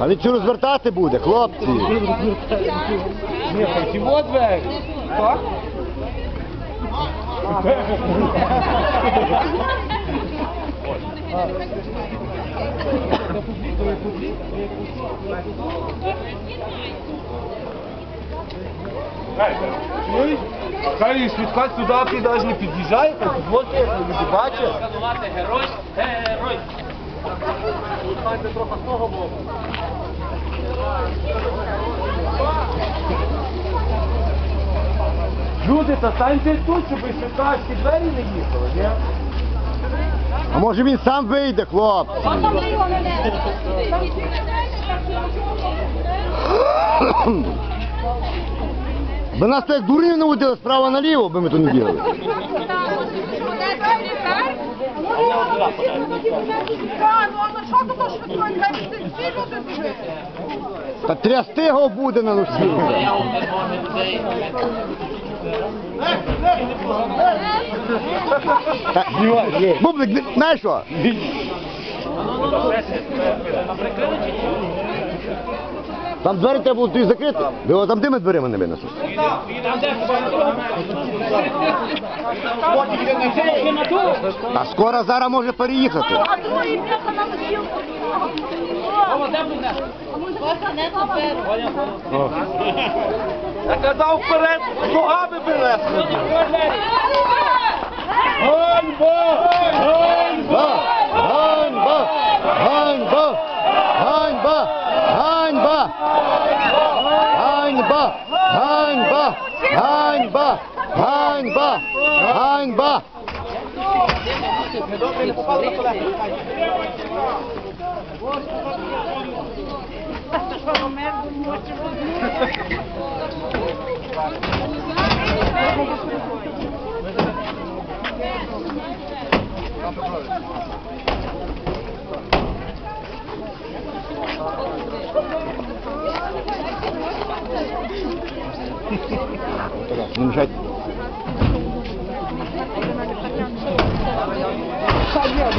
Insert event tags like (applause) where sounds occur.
А він що розвертати буде, хлопці? Чого двері? Так? Хай свідка сюди ти навіть не під'їжджає, підводки, не. Герой. Е, вот люди бачать. Герой, герой. Люди, та станьте тут, щоб швидкачки двері не їхали, ні? А може він сам вийде, хлопці? Би нас так як дурів наводили справа наліво, би ми тут не бігали. Та трясти його буде на усі. Бублик, знаєш що? А прикрили чи ні? Там двері треба було тоді закрити. Ви його там тими дверима не винесли. Та скоро зараз може переїхати. Я казав вперед, ногами принесли. Hańba! Hańba! Hańba! Thank (laughs) you. Ну, не мешать. Садья,